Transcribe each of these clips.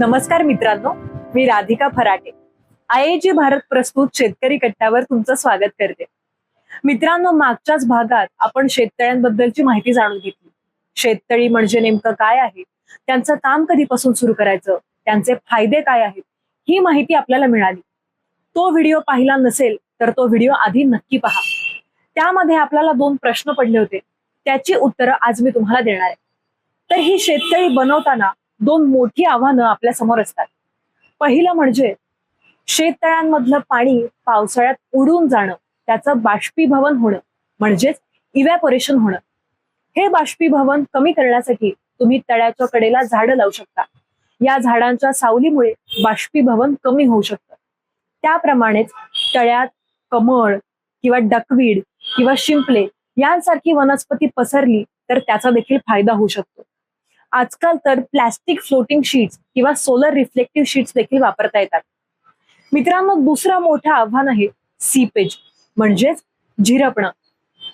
नमस्कार मित्रांनो मी राधिका फराटे. आय जी भारत प्रस्तुत शेतकरी कट्ट्यावर तुमचं स्वागत करते. मित्रांनो मागच्याच भागात आपण शेततळ्यांबद्दलची माहिती जाणून घेतली. शेततळी म्हणजे नेमकं काय आहे? त्यांचं काम कधीपासून सुरू करायचं? त्यांचे फायदे काय आहेत? ही माहिती आपल्याला मिळाली. तो व्हिडिओ पाहिला नसेल तर तो व्हिडिओ आधी नक्की पहा. त्यामध्ये आपल्याला दोन प्रश्न पडले होते. त्याची उत्तरं आज मी तुम्हाला देणार आहे. तर ही शेततळी बनवताना दोन मोठी आव्हानं आपल्यासमोर असतात. पहिलं म्हणजे शेततळ्यांमधलं पाणी पावसाळ्यात उडून जाणं त्याचं बाष्पीभवन होणं म्हणजेच इव्हॅपोरेशन होणं. हे बाष्पीभवन कमी करण्यासाठी तुम्ही तळ्याच्या कडेला झाडं लावू शकता. या झाडांच्या सावलीमुळे बाष्पीभवन कमी होऊ शकतं. त्याप्रमाणेच तळ्यात कमळ किंवा डकवीड किंवा शिंपले यांसारखी वनस्पती पसरली तर त्याचा देखील फायदा होऊ शकतो. आजकाल तर प्लॅस्टिक फ्लोटिंग शीट्स किंवा सोलर रिफ्लेक्टिव्ह शीट्स देखील वापरता येतात. मित्रांनो दुसरं मोठं आव्हान आहे सीपेज म्हणजेच झिरपणं.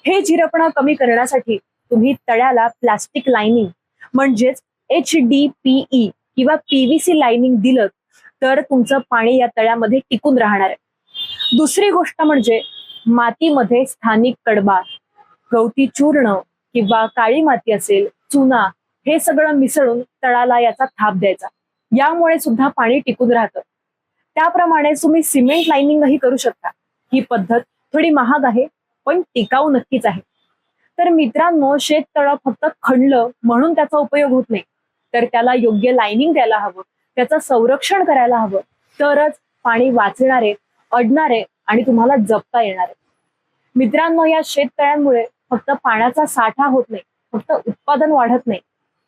हे झिरपणं कमी करण्यासाठी तुम्ही तळ्याला प्लास्टिक लाइनिंग म्हणजेच एच डी पीई किंवा पीव्हीसी लाइनिंग दिलं तर तुमचं पाणी या तळ्यामध्ये टिकून राहणार आहे. दुसरी गोष्ट म्हणजे मातीमध्ये स्थानिक कडबा गवती चूर्ण किंवा काळी माती असेल चुना हे सगळं मिसळून तळाला याचा थाप द्यायचा. यामुळे सुद्धा पाणी टिकून राहतं. त्याप्रमाणे तुम्ही सिमेंट लाइनिंगही करू शकता. ही पद्धत थोडी महाग आहे पण टिकाऊ नक्कीच आहे. तर मित्रांनो शेत तळ फक्त खणलं म्हणून त्याचा उपयोग होत नाही. तर त्याला योग्य लाइनिंग द्यायला हवं त्याचं संरक्षण करायला हवं तरच पाणी वाचणारे अडणारे आणि तुम्हाला जपता येणार मित्रांनो या शेततळ्यांमुळे फक्त पाण्याचा साठा होत नाही फक्त उत्पादन वाढत नाही.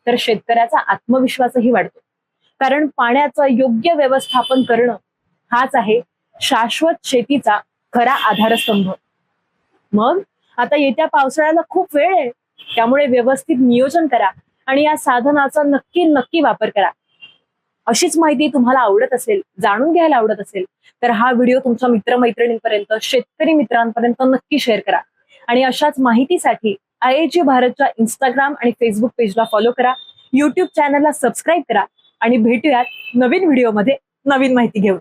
तर शेतकऱ्याचा आत्मविश्वासही वाढतो. कारण पाण्याचं योग्य व्यवस्थापन करणं हाच आहे शाश्वत शेतीचा खरा आधारस्तंभ. मग आता येत्या पावसाळ्याला खूप वेळ आहे. त्यामुळे व्यवस्थित नियोजन करा आणि या साधनाचा नक्की नक्की वापर करा. अशीच माहिती तुम्हाला आवडत असेल जाणून घ्यायला आवडत असेल तर हा व्हिडिओ तुमच्या मित्रमैत्रिणींपर्यंत शेतकरी मित्रांपर्यंत नक्की शेअर करा. आणि अशाच माहितीसाठी आय आय जी भारतच्या इंस्टाग्राम आणि फेसबुक पेजला फॉलो करा. युट्यूब चॅनलला सबस्क्राईब करा. आणि भेटूयात नवीन व्हिडिओमध्ये नवीन माहिती घेऊन.